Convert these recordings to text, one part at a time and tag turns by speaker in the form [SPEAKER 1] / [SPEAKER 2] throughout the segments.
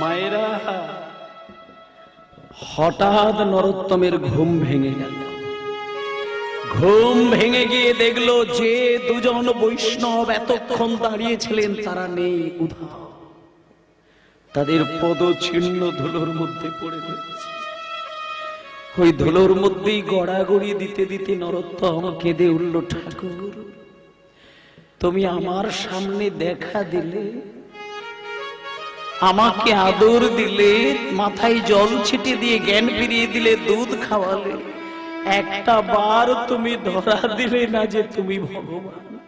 [SPEAKER 1] মায়েরা, হঠাৎ নরোত্তমের ঘুম ভেঙে গেল। ঘুম ভেঙে গিয়ে দেখল যে দুজন বৈষ্ণব এতক্ষণ দাঁড়িয়েছিলেন, তারা নেই উধাও। তাদের পদ ছিন্ন ধুলোর মধ্যে পড়ে রয়েছে। ওই ধুলোর মধ্যেই গড়াগড়ি দিতে দিতে নরোত্তম কেঁদে উঠল, ঠাকুর, তুমি আমার সামনে দেখা দিলে আমাকে আদর দিলে, মাথায় জল ছিটে দিয়ে জ্ঞান ফিরিয়ে দিলে, দুধ খাওয়ালে। একটা বার তুমি ধরা দিলে না যে তুমি ভগবান।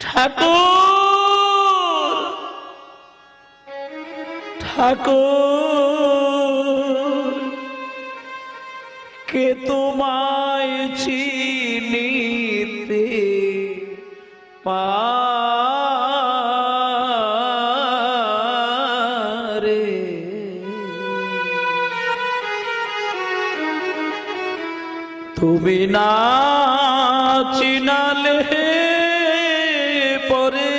[SPEAKER 1] ঠাকুর! ঠাকুর! কে তোমায় চিনিতে পারে না চিনালে পরে।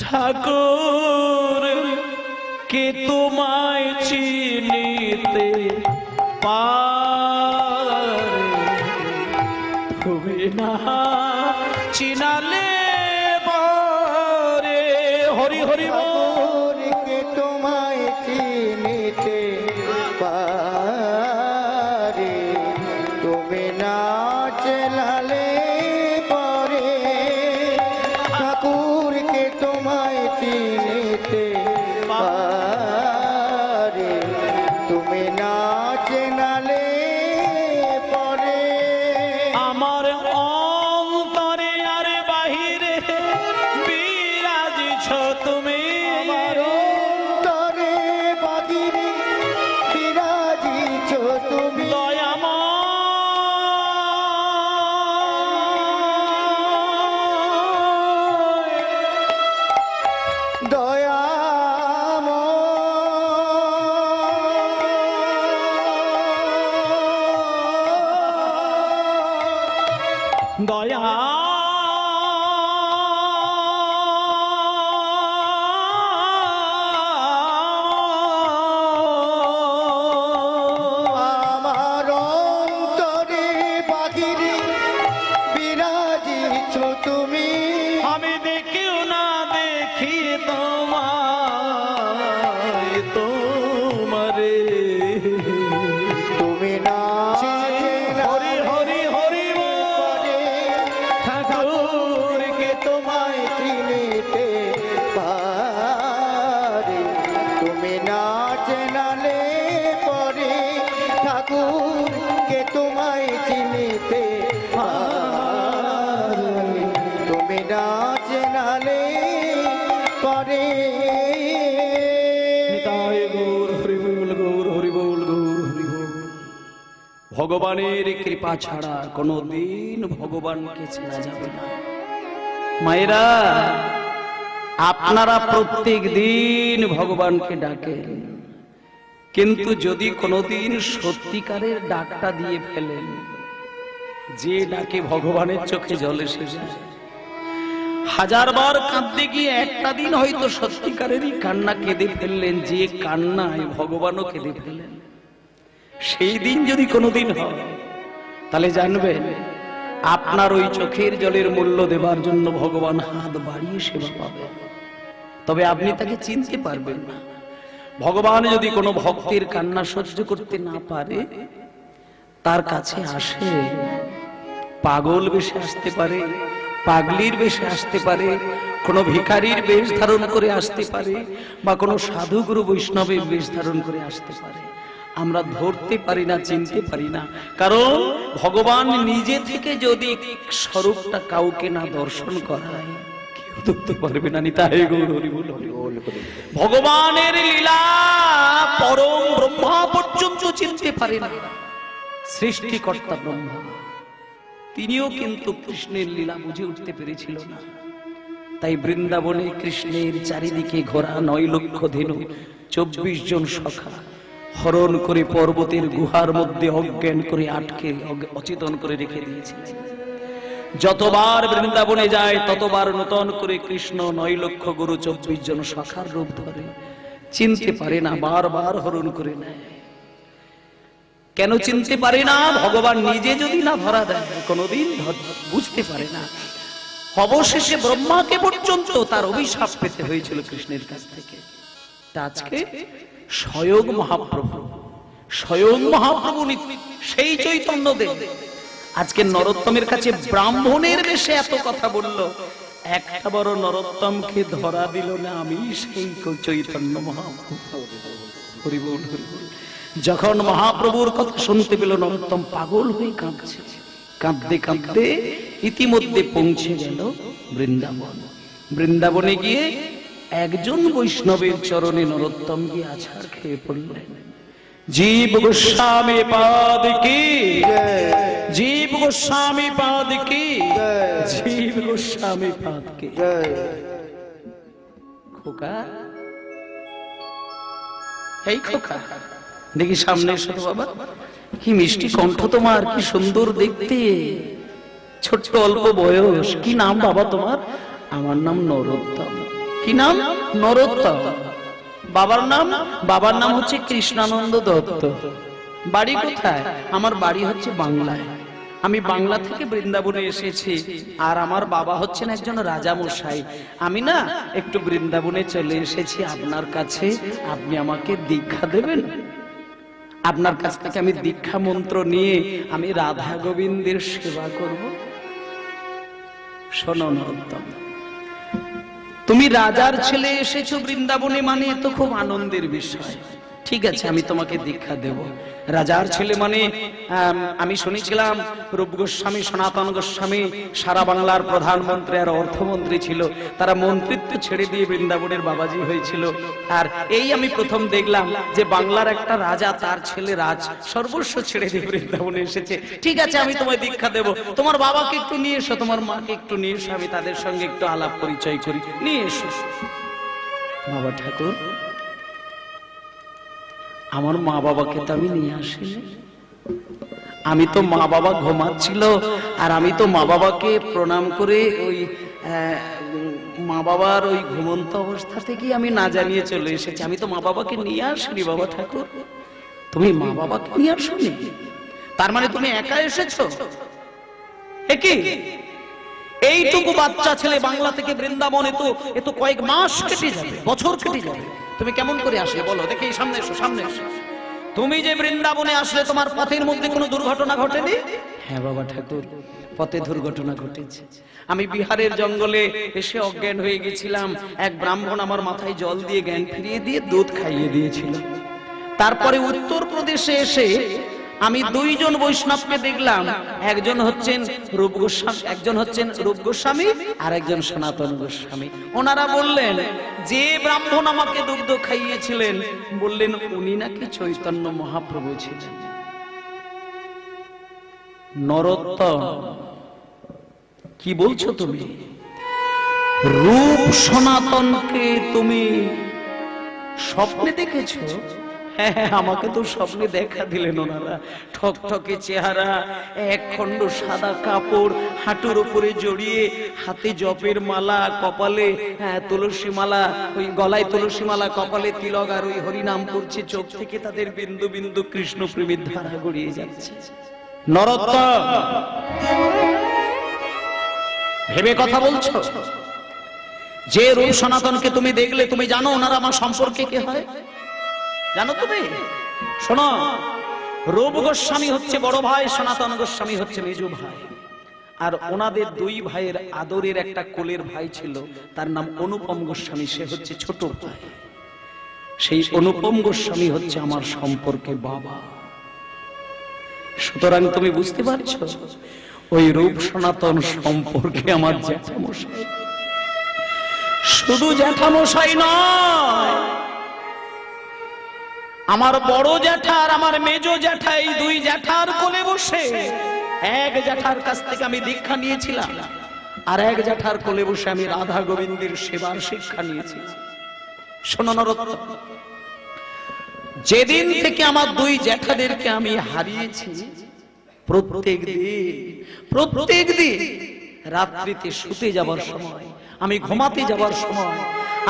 [SPEAKER 1] ঠাকুর, কে তোমায় চিনিতে পারে? তুমি না চিনালে পরে। হরি হরি
[SPEAKER 2] কে তোমায় চিনিতে
[SPEAKER 1] Oh. ভগবানের কৃপা ছাড়া কোনো দিন ভগবানকে চেনা যাবে না। মায়েরা, আপনারা প্রত্যেক দিন ভগবানকে ডাকেন। কিন্তু যদি কোনোদিন সত্যিকারের ডাকটা দিয়ে ফেলেন, যে ডাকে ভগবানের চোখে জল যায় হাজারবার কাঁদতে গিয়ে একটা দিন হয়তো সত্যিকারেরই কান্না কেঁদে ফেললেন, যে কান্নায় ভগবানও কেঁদে ফেললেন সেই দিন যদি কোনোদিন হয়, তাহলে জানবেন আপনার ওই চোখের জলের মূল্য দেবার জন্য ভগবান হাত বাড়িয়ে সেবা পাবেন তবে আপনি তাকে চিনতে পারবেন না। ভগবান যদি কোনো ভক্তের কান্না সহ্য করতে না পারে, তার কাছে আসে, পাগল বেশে আসতে পারে, পাগলির বেশে আসতে পারে, কোনো ভিখারির বেশ ধারণ করে আসতে পারে, বা কোনো সাধুগুরু বৈষ্ণবের বেশ ধারণ করে আসতে পারে। আমরা ধরতে পারি না, চিনতে পারি না। কারণ ভগবান নিজে থেকে যদি স্বরূপটা কাউকে না দর্শন করায় ভগবানের লীলা পরম ব্রহ্মা পর্যন্ত চিনতে পারে না। সৃষ্টিকর্তা ব্রহ্মা, তিনিও কিন্তু কৃষ্ণের লীলা বুঝে উঠতে পেরেছিল না। তাই বৃন্দাবনে কৃষ্ণের চারিদিকে ঘোরা নয় লক্ষ ধেনু, চব্বিশ জন সখা। হরণ করে পর্বতের গুহার মধ্যে অজ্ঞান করে আটকে অচেতন করে রেখে দিয়েছিলেন যতবার বৃন্দাবনে যায়, ততবার নূতন করে কৃষ্ণ নয় লক্ষ গুরু চব্বিশ জন শাখার রূপ ধরে। চিনতে পারে না, বারবার হরণ করে নেয়। কেন চিনতে পারে না? ভগবান নিজে যদি না ধরা দেয়, কোনোদিন বুঝতে পারে না। অবশেষে ব্রহ্মাকে পর্যন্ত তার অভিশাপ পেতে হয়েছিল কৃষ্ণের কাছ থেকে। আজকে স্বয়ং মহাপ্রভু। স্বয়ং মহাপ্রভু সেই চৈতন্য দেব আজকে নরোত্তমের কাছে ব্রাহ্মণের বেশে এত কথা বলল। একটা বড় নরোত্তমকে ধরা দিল না আমি সেই চৈতন্য মহাপ্রভু। যখন মহাপ্রভুর কথা শুনতে পেল, নরোত্তম পাগল হয়ে কাঁদছে। কাঁদতে কাঁদতে ইতিমধ্যে পৌঁছে গেল বৃন্দাবন। বৃন্দাবনে গিয়ে একজন বৈষ্ণবের চরণে নরোত্তম গিয়ে আছাড় খেয়ে পড়লেন। জীব গোস্বামী পাদ কি? জীব গোস্বামী পাদ কি? জীব গোস্বামী পাদ কি?
[SPEAKER 2] জয়।
[SPEAKER 1] খোকা? এই খোকা দেখি সামনে এসো তো বাবা। কি মিষ্টি কণ্ঠ তোমার কি সুন্দর দেখতে। ছোট্ট অল্প বয়স কি নাম বাবা তোমার? আমার নাম নরোত্তম। কি নাম? নরোত্তম। বাবার নাম? বাবার নাম হচ্ছে কৃষ্ণানন্দ দত্ত। বাড়ি কোথায়? আমার বাড়ি হচ্ছে বাংলায়। আমি বাংলা থেকে বৃন্দাবনে এসেছি। আর আমার বাবা হচ্ছেন একজন রাজা মশাই আমি না একটু বৃন্দাবনে চলে এসেছি। আপনার কাছে আপনি আমাকে দীক্ষা দেবেন? আপনার কাছ থেকে আমি দীক্ষা মন্ত্র নিয়ে আমি রাধা গোবিন্দের সেবা করব। শোনো নরোত্তম। তুমি রাজার ছেলে এসেছ বৃন্দাবনে মানে তো খুব আনন্দের বিষয়। ঠিক আছে, আমি তোমাকে দীক্ষা দেব। রাজার ছেলে মানে আমি শুনেছিলাম, রূপ গোস্বামী, সনাতন গোস্বামী, সারা বাংলার প্রধানমন্ত্রী আর অর্থমন্ত্রী ছিল। তারা মন্ত্রিত্ব ছেড়ে দিয়ে বৃন্দাবনের বাবাজি হয়েছিল। আর এই আমি প্রথম দেখলাম যে বাংলার একটা রাজা, তার ছেলে রাজ সর্বস্ব ছেড়ে দিয়ে বৃন্দাবনে এসেছে। ঠিক আছে, আমি তোমায় দীক্ষা দেব। তোমার বাবাকে একটু নিয়ে এসো, তোমার মাকে একটু নিয়ে এসো, আমি তাদের সঙ্গে একটু আলাপ পরিচয় করি। নিয়ে এসো। বাবা ঠাকুর আমার মা বাবাকে তো আমি নিয়ে আসিনি। আমি তো মা বাবা ঘুমাচ্ছিল আর আমি তো মা বাবাকে প্রণাম করে ওই মা বাবার ওই ঘুমন্ত অবস্থা থেকে আমি না জানিয়ে চলে এসেছি। আমি তো মা বাবাকে নিয়ে আসিনি, বাবা ঠাকুর। তুমি মা বাবাকে নিয়ে আসনি? তার মানে তুমি একা এসেছ? একে এইটুকু বাচ্চা ছেলে বাংলা থেকে বৃন্দাবন তো, এ তো কয়েক মাস কেটে যাবে, বছর কেটে যাবে। তুমি কেমন করে আসলে বলো? দেখি, সামনে এসো সামনে এসো। তুমি যে বৃন্দাবনে আসলে, তোমার পথের মধ্যে কোনো দুর্ঘটনা ঘটেনি? হ্যাঁ বাবা ঠাকুর, পথে দুর্ঘটনা ঘটেছে। আমি বিহারের জঙ্গলে এসে অজ্ঞান হয়ে গেছিলাম। এক ব্রাহ্মণ আমার মাথায় জল দিয়ে জ্ঞান ফিরিয়ে দিয়ে দুধ খাইয়ে দিয়েছিল। তারপরে উত্তর প্রদেশে এসে আমি দুইজন বৈষ্ণবকে দেখলাম। একজন হচ্ছেন রূপ গোস্বামী, একজন হচ্ছেন রূপ গোস্বামী আর একজন সনাতন গোস্বামী। ওনারা বললেন, যে ব্রাহ্মণ আমাকে দুগ্ধ খাইয়েছিলেন, বললেন, উনি নাকি চৈতন্য মহাপ্রভু ছিলেন। নরোত্তম, কি বলছো তুমি? রূপ সনাতনকে তুমি স্বপ্নে দেখেছ? হ্যাঁ আমাকে তো স্বপ্নে দেখা দিলেন ওনারা। ঠক ঠকে চেহারা, এক খণ্ড সাদা কাপড়, হাঁটুর উপরে জড়িয়ে, হাতে জপের মালা, কপালে হ্যাঁ তুলসী মালা, ওই গলায় তুলসী মালা, কপালে তিলক আর ওই হরিনাম করছে, চোখ থেকে তাদের বিন্দু বিন্দু কৃষ্ণ প্রেমের ধারা গড়িয়ে যাচ্ছে। নরোত্তম! ভেবে কথা বলছো? যে রূপ সনাতনকে তুমি দেখলে, তুমি জানো ওনারা আমার সম্পর্কে কে হয়? জানো তুমি? শোনো, রূপ গোস্বামী হচ্ছে বড় ভাই, সনাতন গোস্বামী হচ্ছে মেজু ভাই। আর ওনাদের দুই ভাইয়ের আদরের একটা কোলের ভাই ছিল, তার নাম অনুপম গোস্বামী, সে হচ্ছে ছোট ভাই। সেই অনুপম গোস্বামী হচ্ছে আমার সম্পর্কে বাবা। সুতরাং তুমি বুঝতে পারছ, ওই রূপ সনাতন সম্পর্কে আমার জ্যাঠামশাই। শুধু জ্যাঠামশাই নয় আমার বড় জ্যাঠার আমার মেজো জ্যাঠা, এই দুই জ্যাঠার কোলে বসে। এক জ্যাঠার কাছ থেকে আমি দীক্ষা নিয়েছিলাম, আর এক জ্যাঠার কোলে বসে আমি রাধা গোবিন্দের সেবার শিক্ষা নিয়েছি। যেদিন থেকে আমার দুই জ্যাঠাদেরকে আমি হারিয়েছি, প্রত্যেক দিন প্রত্যেক দিন রাত্রিতে শুতে যাবার সময়, আমি ঘুমাতে যাবার সময়,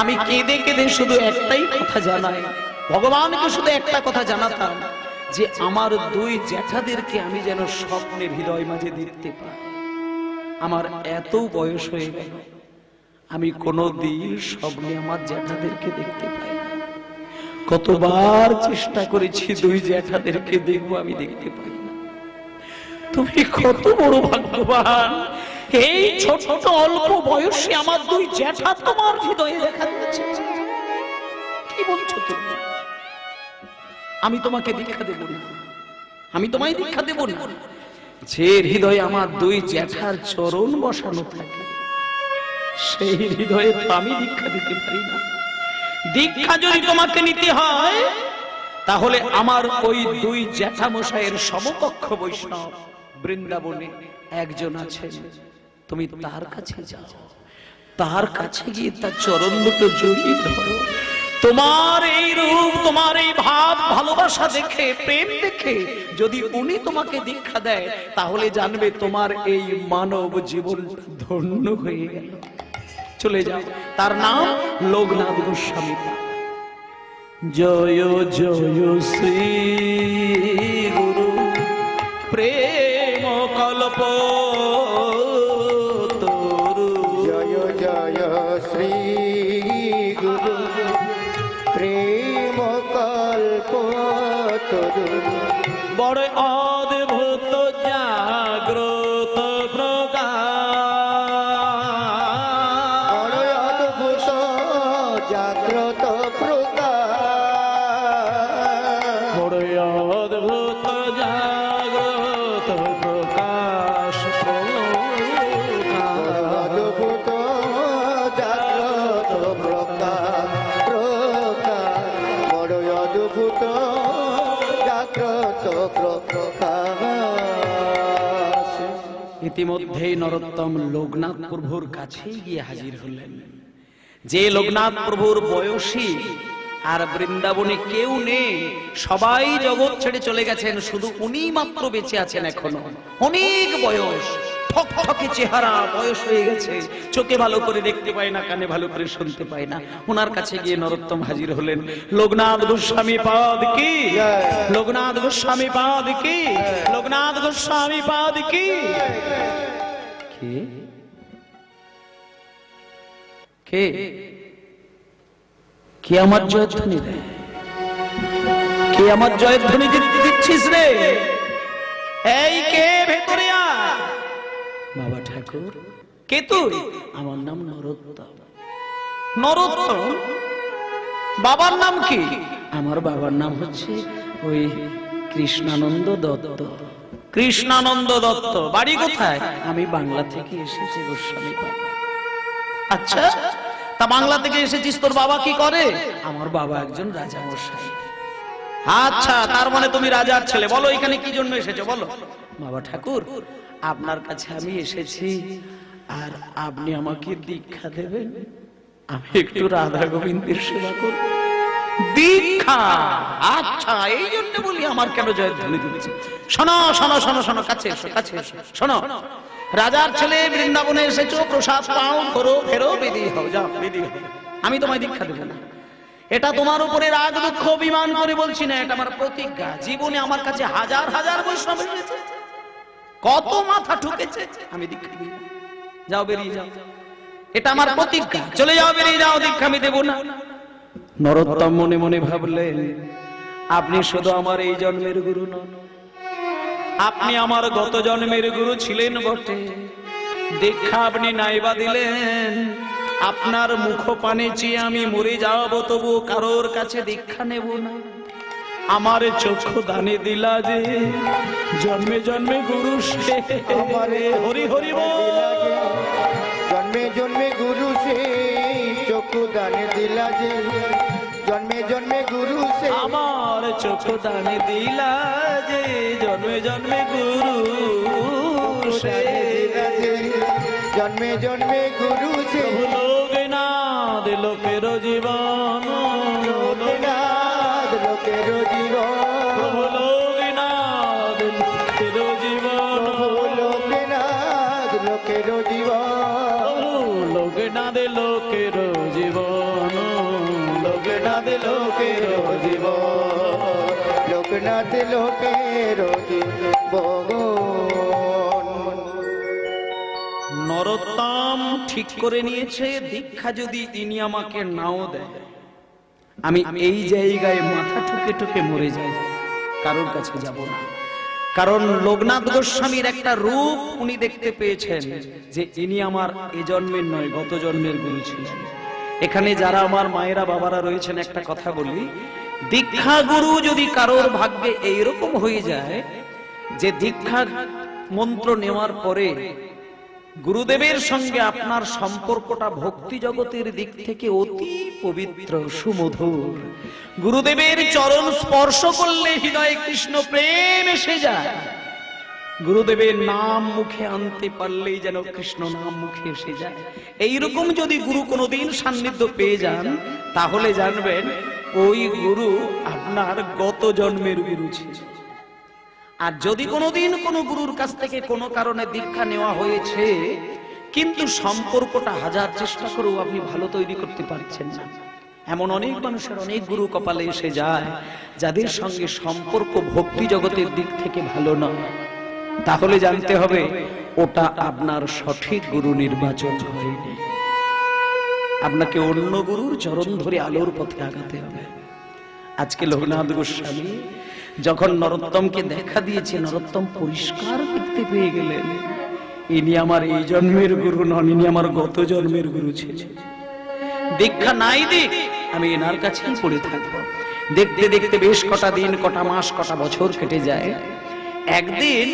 [SPEAKER 1] আমি কেঁদে কেঁদে শুধু একটাই কথা জানাই ভগবানকে শুধু একটা কথা জানাতাম, যে আমার দুই জ্যাঠাদেরকে আমি যেন স্বপ্নের হৃদয় মাঝে দেখতে পাই। আমার এত বয়স হয়ে গেল, আমি কোনো দিন স্বপ্নে আমার জ্যাঠাদেরকে দেখতে পাই কতবার চেষ্টা করেছি দুই জ্যাঠাদেরকে দেখব, আমি দেখতে পাই না। তুমি কত বড় ভাগ্যবান, এই ছোট ছোট অল্প বয়সে আমার দুই জ্যাঠা তোমার হৃদয়ে দেখা দিয়েছে। কি বলছো তুমি? আমি তোমাকে দীক্ষা দেব আমি তোমায় দীক্ষা দেব যে হৃদয়ে আমার দুই জ্যাঠার চরণ বসানো থাকে, সেই হৃদয়ে আমি দীক্ষা দিতে পারি না। দীক্ষা যদি তোমাকে নিতে হয়, তাহলে আমার ওই দুই জ্যাঠামশাইয়ের সমকক্ষ বৈষ্ণব বৃন্দাবনে একজন আছেন। তুমি তার কাছে যাও। তার কাছে গিয়ে তার চরণ দুটো জড়িয়ে ধরো। তোমার এই রূপ, তোমার এই ভাব, ভালোবাসা দেখে, প্রেম দেখে যদি উনি তোমাকে দীক্ষা দেয়, তাহলে জানবে তোমার এই মানব জীবন ধন্য হয়ে গেল। চলে যাও। তার নাম লোকনাথ গোস্বামী জয় জয় শ্রী গুরু। প্রেম কল্প প্রকাশ। ইতিমধ্যেই নরোত্তম লোকনাথ প্রভুর কাছেই গিয়ে হাজির হলেন। যে লোকনাথ প্রভুর বয়সী আর বৃন্দাবনে কেউ নেই। সবাই জগৎ ছেড়ে চলে গেছেন, শুধু উনি মাত্র বেঁচে আছেন এখনও। অনেক বয়স চেহারা, বয়স হয়ে গেছে। চোখে ভালো করে দেখতে পায় না, কানে ভালো করে শুনতে পায় না। ওনার কাছে গিয়ে নরোত্তম হাজির হলেন। লোকনাথ গোস্বামী পাদ কি? লোকনাথ গোস্বামী পাদ কি? লোকনাথ গোস্বামী পাদ কি? কে? কে? কে আমার জয়ধ্বনি দেয় কে আমার জয়ধ্বনি দিচ্ছিস রে। এই কে ভেতরে বাবা ঠাকুর কে তুই? আমার নাম নরোত্তম। নরোত্তম? বাবার নাম কি? আমার বাবার নাম হচ্ছে ওই কৃষ্ণানন্দ দত্ত। কৃষ্ণানন্দ দত্ত বাড়ি কোথায়? আমি বাংলা থেকে এসেছি গোস্বামী আচ্ছা তা বাংলা থেকে এসেছিস তোর বাবা কি করে? আমার বাবা একজন রাজা মশাই আচ্ছা তার মানে তুমি রাজার ছেলে। বলো এখানে কি জন্য এসেছ? বলো। বাবা ঠাকুর আপনার কাছে আমি এসেছি আর আপনি আমাকে দীক্ষা দেবেন। আমি একটু রাধা গোবিন্দের সেবা করব। দীক্ষা? আচ্ছা এই জন্য বলি আমার কেন জয়ধ্বনি দিচ্ছে শোনো শোনো শোনো শোনো কাছে এসো কাছে এসো শোনো। রাজার ছেলে বৃন্দাবনে এসেছ, প্রসাদ পাও করো ফেরো, বেদি হও, যাও, বেদি হও। আমি তোমায় দীক্ষা দেবো না। এটা তোমার উপরে রাগ, দুঃখ, অভিমান করে বলছি না, এটা আমার প্রতিজ্ঞা। জীবনে আমার কাছে হাজার হাজার বৈষ্ণব এসেছে কত মাথা ঠুকেছে, আমি দীক্ষা দিই যাও, বেরিয়ে যাও। এটা আমার প্রতিজ্ঞা। চলে যাও, বেরিয়ে যাও, দীক্ষা আমি দেবো না। নরোত্তম মনে মনে ভাবলেন, আপনি শুধু আমার এই জন্মের গুরু নন। আপনি আমার গত জন্মের গুরু ছিলেন বটে। দীক্ষা আপনি নাইবা দিলেন। আপনার মুখ পানে চেয়ে আমি মরে যাব তবু কারোর কাছে দীক্ষা নেব না। আমার চক্ষু দানে দিলা যে, জন্মে জন্মে গুরু সে। হরি হরি
[SPEAKER 2] জন্মে জন্মে গুরু সে, চক্ষু দানে দিলা যে। জন্মে জন্মে গুরু সে।
[SPEAKER 1] আমার চোখ দানে দিলা যে জন্মে জন্মে গুরু সে।
[SPEAKER 2] জন্মে জন্মে গুরু সে।
[SPEAKER 1] লোক না দিল ফের জীবন।
[SPEAKER 2] লোকনাথ লোকের জীবন। লোকনাথ লোকের
[SPEAKER 1] নরোত্তম ঠিক করে নিয়েছে, দীক্ষা যদি তিনি আমাকে নাও দেয়। আমি এই জায়গায় মাথা ঠুকে ঠুকে মরে যাই, কারোর কাছে যাব না। কারণ লোকনাথ গোস্বামীর একটা রূপ উনি দেখতে পেয়েছেন যে ইনি আমার এ জন্মের নয়, গত জন্মের গুরু ছিলেন। এখানে যারা আমার মায়েরা বাবারা রয়েছেন, একটা কথা বলি দীক্ষা গুরু যদি কারোর ভাগ্যে এইরকম হয়ে যায় যে দীক্ষা মন্ত্র নেওয়ার পরে গুরুদেবের সঙ্গে আপনার সম্পর্কটা ভক্তি জগতের দিক থেকে অতি পবিত্র, সুমধুর। গুরুদেবের চরণ স্পর্শ করলে হৃদয়ে কৃষ্ণ প্রেম এসে যায়। গুরুদেবের নাম মুখে আনতে পারলেই যেন কৃষ্ণ নাম মুখে এসে যায়। এইরকম যদি গুরু কোনোদিন সান্নিধ্য পেয়ে যান, তাহলে জানবেন ওই গুরু আপনার গত জন্মের গুরু ছিল। আর যদি কোনোদিন কোনো গুরুর কাছ থেকে কোনো কারণে দীক্ষা নেওয়া হয়েছে, কিন্তু সম্পর্কটা হাজার চেষ্টা করেও আপনি ভালো তৈরি করতে পারছেন না। এমন অনেক মানুষের অনেক গুরু কপালে এসে যায়, যাদের সঙ্গে সম্পর্ক ভক্তি জগতের দিক থেকে ভালো নয়। তাহলে জানতে হবে, ওটা আপনার সঠিক গুরু নির্বাচন হয়নি। আপনাকে অন্য গুরুর চরণ ধরে আলোর পথে আগাতে হবে। আজকে লোকনাথ গোস্বামী যখন নরোত্তমকে দেখা দিয়েছে, নরোত্তম পরিষ্কার দেখতে পেয়ে গেলেন। ইনি আমার এই জন্মের গুরু নন, ইনি আমার গত জন্মের গুরু ছিলেন। দীক্ষা নাই দিক আমি এনার কাছেই পড়ে থাকব। দেখতে দেখতে বেশ কটা দিন, কটা মাস, কটা বছর কেটে যায়। একদিন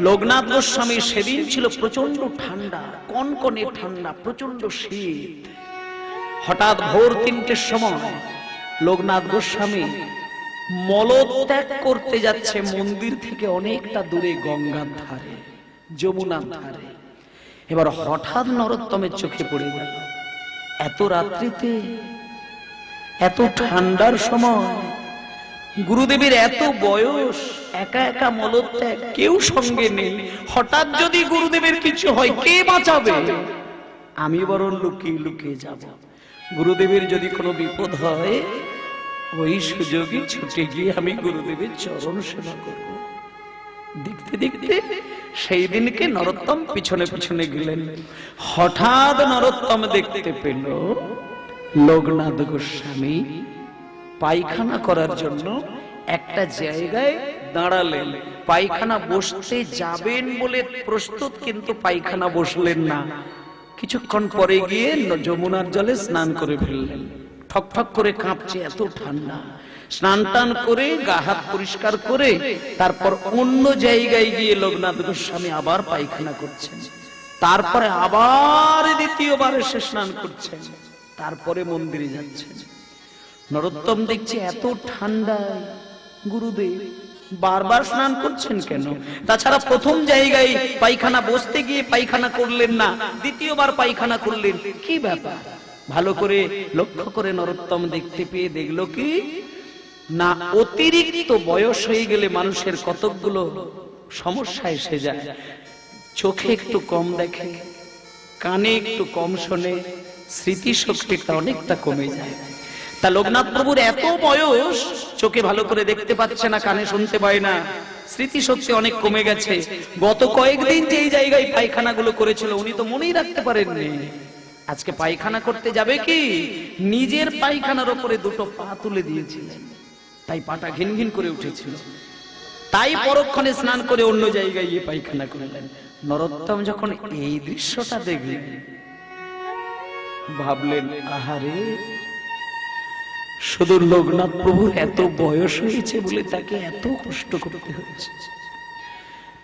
[SPEAKER 1] লোকনাথ গোস্বামী, সেদিন ছিল প্রচণ্ড ঠান্ডা, কনকনে ঠান্ডা প্রচণ্ড শীত। হঠাৎ ভোর তিনটের সময় লোকনাথ গোস্বামী মলত্যাগ করতে যাচ্ছে মন্দির থেকে অনেকটা দূরে গঙ্গার ধারে, যমুনার ধারে। এবার হঠাৎ নরোত্তমের চোখে পড়ে গেল। এত রাত্রিতে, এত ঠান্ডার সময়, গুরুদেবের এত বয়স, একা একা মলত্যাগ, কেউ সঙ্গে নেই। হঠাৎ যদি গুরুদেবের কিছু হয়, কে বাঁচাবে? আমি বরং লুকিয়ে লুকিয়ে যাব। গুরুদেবের যদি কোনো বিপদ হয়, ওই সুযোগে ছুটে গিয়ে আমি গুরুদেবের চরণ সেবা করব। দেখতে দেখতে সেই দিনকে নরোত্তম পিছনে পিছনে গেলেন। হঠাৎ নরোত্তম দেখতে পেল লোকনাথ গোস্বামী পায়খানা করার জন্য একটা জায়গায় দাঁড়ালেন। পায়খানা বসতে যাবেন বলে প্রস্তুত, কিন্তু পায়খানা বসলেন না। কিছুক্ষণ পরে গিয়ে যমুনার জলে স্নান করে ফেললেন ঠক ঠক করে কাঁপছে, এত ঠান্ডা। স্নান টান করে গা হাত পরিষ্কার করে তারপর অন্য জায়গায় গিয়ে লোকনাথ গোস্বামী আবার পায়খানা করছেন। তারপরে আবার দ্বিতীয়বার এসে স্নান করছেন। তারপরে মন্দিরে যাচ্ছেন। নরোত্তম দেখছে এত ঠান্ডায়। গুরুদেব বারবার স্নান করছেন কেন? তাছাড়া প্রথম জায়গায় পায়খানা বসতে গিয়ে পায়খানা করলেন না, দ্বিতীয়বার পায়খানা করলেন। কি ব্যাপার? ভালো করে লক্ষ্য করে নরোত্তম দেখতে পেয়ে দেখল কি? না, অতিরিক্ত বয়স হয়ে গেলে মানুষের কতকগুলো সমস্যা এসে যায়। চোখে একটু কম দেখে, কানে একটু কম শোনে, স্মৃতিশক্তিটা অনেকটা কমে যায়। তা লোকনাথ প্রভুর এত বয়স, চোখে ভালো করে দেখতে পাচ্ছে না, কানে শুনতে পায় না। স্মৃতিশক্তি অনেক কমে গেছে। গত কয়েকদিন যে জায়গায় পায়খানাগুলো করেছিল, উনি তো মনেই রাখতে পারেননি। আজকে পায়খানা করতে যাবে কি? নিজের পায়খানার ওপরে দুটো পা তুলে দিয়েছিলেন। তাই পাটা ঘিন ঘিন করে উঠেছিল। তাই পরক্ষণে স্নান করে অন্য জায়গায় গিয়ে পায়খানা করলেন। নরোত্তম যখন এই দৃশ্যটা দেখলেন, ভাবলেন, আহারে শুধু লোকনাথ প্রভুর এত বয়স হয়েছে বলে তাকে এত কষ্ট করতে হয়েছে।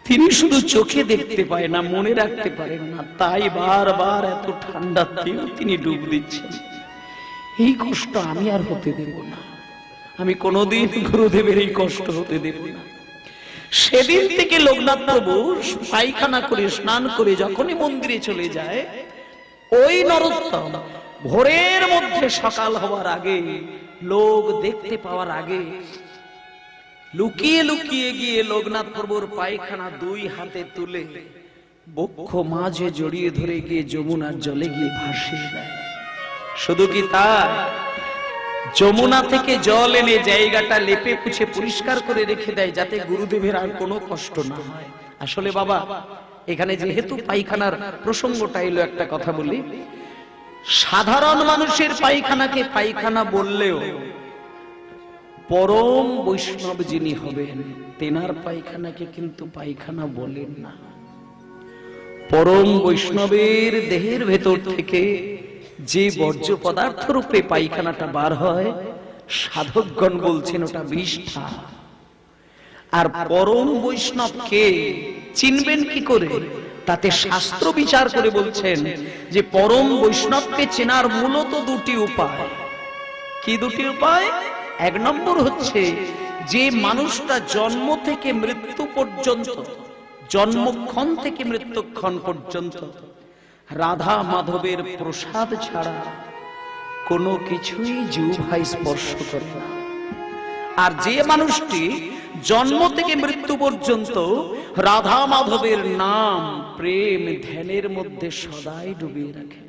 [SPEAKER 1] তিনি শুধু চোখে দেখতে পায় না, মনে রাখতে পারেন না। তাই বারবার এত ঠান্ডাতেও তিনি ডুব দিচ্ছেন। এই কষ্ট আমি আর হতে দেব না। আমি কোনোদিন গুরুদেবের এই কষ্ট হতে দেব না। সেদিন থেকে লোকনাথ প্রভু পায়খানা করে, স্নান করে যখনই মন্দিরে চলে যায়, ওই নরোত্তম ভোরের মধ্যে সকাল হওয়ার আগে লোক দেখতে পাওয়ার আগে লুকিয়ে লুকিয়ে গিয়ে লোকনাথ প্রভুর পায়খানা দুই হাতে তুলে বক্ষ মাঝে জড়িয়ে ধরে গিয়ে যমুনার জলে গিয়ে দেয়। শুধু কি তাই? যমুনা থেকে জল এনে জায়গাটা লেপে পুছে পরিষ্কার করে রেখে দেয় যাতে গুরুদেবের আর কোনো কষ্ট না হয়। আসলে বাবা, এখানে যেহেতু পায়খানার প্রসঙ্গটা এলো একটা কথা বলি সাধারণ মানুষের পায়খানাকে পায়খানা বললেও পরম বৈষ্ণব যিনি হবেন, তেনার পায়খানাকে কিন্তু পায়খানা বলেন না। পরম বৈষ্ণবের দেহের ভেতর থেকে যে বর্জ্য পদার্থ রূপে পায়খানাটা বার হয়, সাধকগণ বলছেন ওটা বিষ্ঠা। আর পরম বৈষ্ণবকে চিনবেন কি করে? তাতে শাস্ত্র বিচার করে বলছেন যে পরম বৈষ্ণবকে চেনার মূলত দুটি উপায়। কি দুটি উপায়? এক নম্বর হচ্ছে যে মানুষটা জন্ম থেকে মৃত্যু পর্যন্ত, জন্মক্ষণ থেকে মৃত্যুক্ষণ পর্যন্ত রাধা মাধবের প্রসাদ ছাড়া কোনো কিছুই জিহ্বায় স্পর্শ করে না। আর যে মানুষটি জন্ম থেকে মৃত্যু পর্যন্ত রাধা মাধবের নাম, প্রেম, ধ্যানের মধ্যে সদাই ডুবিয়ে রাখেন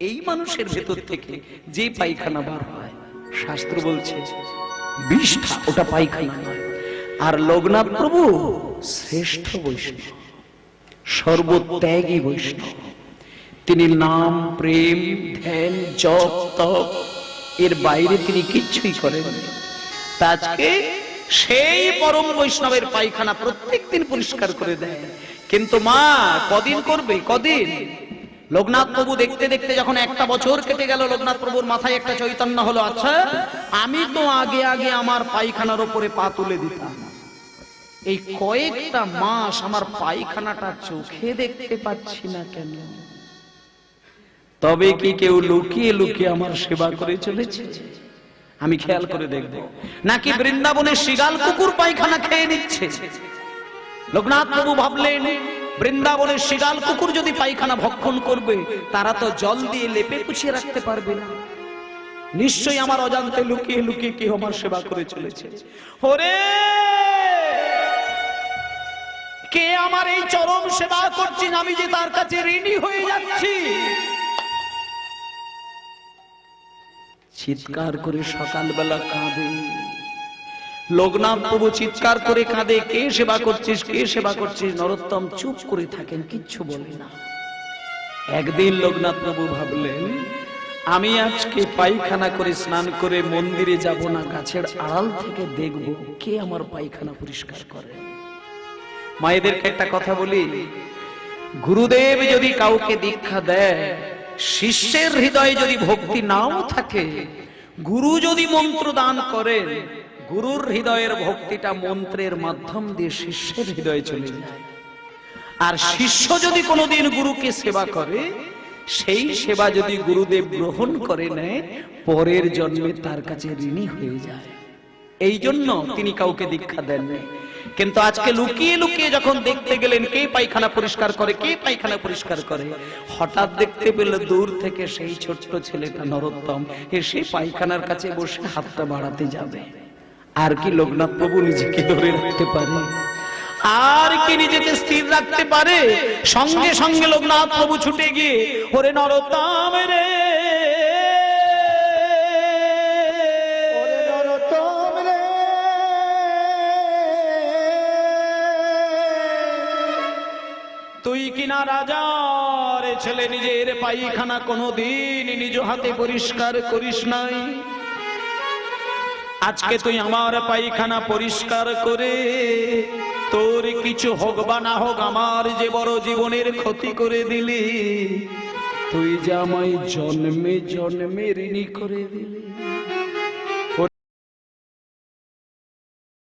[SPEAKER 1] এই মানুষের ভেতর থেকে যে পায়খানা বার হয়, শাস্ত্র বলছে, বিষ্ঠা ওটা পায়খানা নয়, আর লোকনাথ প্রভু শ্রেষ্ঠ বৈষ্ণব, সর্বত্যাগী বৈষ্ণব। তিনি নাম, প্রেম, ধ্যান, জপ, তপ, এর বাইরে তিনি কিচ্ছুই করেন আজকে সেই পরম বৈষ্ণবের পায়খানা প্রত্যেক দিন পরিষ্কার করে দেয়। কিন্তু মা, কদিন করবে? কদিন? লোকনাথ প্রভু দেখতে দেখতে যখন একটা বছর কেটে গেল, লোকনাথ প্রভুর মাথায় একটা চৈতন্য হলো আচ্ছা আমি তো আগে আগে আমার পায়খানার ওপরে পা তুলে দিতাম। এই কয়েকটা মাস আমার পায়খানাটা চোখে দেখতে পাচ্ছি না কেন? তবে কি কেউ লুকিয়ে লুকিয়ে আমার সেবা করে চলেছে? আমি খেয়াল করে দেখব। নাকি বৃন্দাবনের শিগাল কুকুর পায়খানা খেয়ে নিচ্ছে? লোকনাথ প্রভু ভাবলেন, বৃন্দাবনের শিগাল কুকুর যদি পায়খানা ভক্ষণ করবে, তারা তো জল দিয়ে লেপে পুছিয়ে রাখতে পারবে না। নিশ্চয়ই আমার অজান্তে লুকিয়ে লুকিয়ে কেউ আমার সেবা করে চলেছে। ওরে! কে আমার এই চরম সেবা করছেন? আমি যে তার কাছে ঋণী হয়ে যাচ্ছি। চিৎকার করে সকালবেলা কাঁদে। লোকনাথ প্রভু চিৎকার করে কাঁদে, কে সেবা করছিস? কে সেবা করছিস? নরোত্তম চুপ করে থাকেন, কিচ্ছু বলে না। একদিন লোকনাথ প্রভু ভাবলেন, আমি আজকে পায়খানা করে স্নান করে মন্দিরে যাব না, গাছের আড়াল থেকে দেখব কে আমার পায়খানা পরিষ্কার করে। মায়েদেরকে একটা কথা বলি, গুরুদেব যদি কাউকে দীক্ষা দেয় শিষ্যের হৃদয়ে যদি ভক্তি নাও থাকে, গুরু যদি মন্ত্র দান করেন, গুরুর হৃদয়ের ভক্তিটা মন্ত্রের মাধ্যম দিয়ে শিষ্যের হৃদয়ে চলে আর শিষ্য যদি কোনোদিন গুরুকে সেবা করে, সেই সেবা যদি গুরুদেব গ্রহণ করে নেয়, পরের জন্মে তার কাছে ঋণী হয়ে যায়। এই জন্য তিনি কাউকে দীক্ষা দেননি। কিন্তু আজকে লুকিয়ে লুকিয়ে যখন দেখতে গেলেন কে পায়খানা পরিষ্কার করে, কে পায়খানা পরিষ্কার করে, হঠাৎ দেখতে পেল দূর থেকে সেই ছোট্ট ছেলেটা নরোত্তম এসে পায়খানার কাছে বসে হাতটা বাড়াতে যাবে। আর কি লোকনাথ প্রভু নিজেকে ধরে রাখতে পারে? আর কি নিজেকে স্থির রাখতে পারে? সঙ্গে সঙ্গে লোকনাথ প্রভু ছুটে গিয়ে, ওরে নরোত্তম রে কিনা রাজার ছেলে নিজের পায়খানা কোনোদিন নিজ হাতে পরিষ্কার করিস নাই। আজকে তুই আমার পায়খানা পরিষ্কার করে তোর কিছু হোক বা না হোক আমার যে বড় জীবনের ক্ষতি করে দিলি, তুই যে আমায় জন্মে জন্মে ঋণী করে দিলি।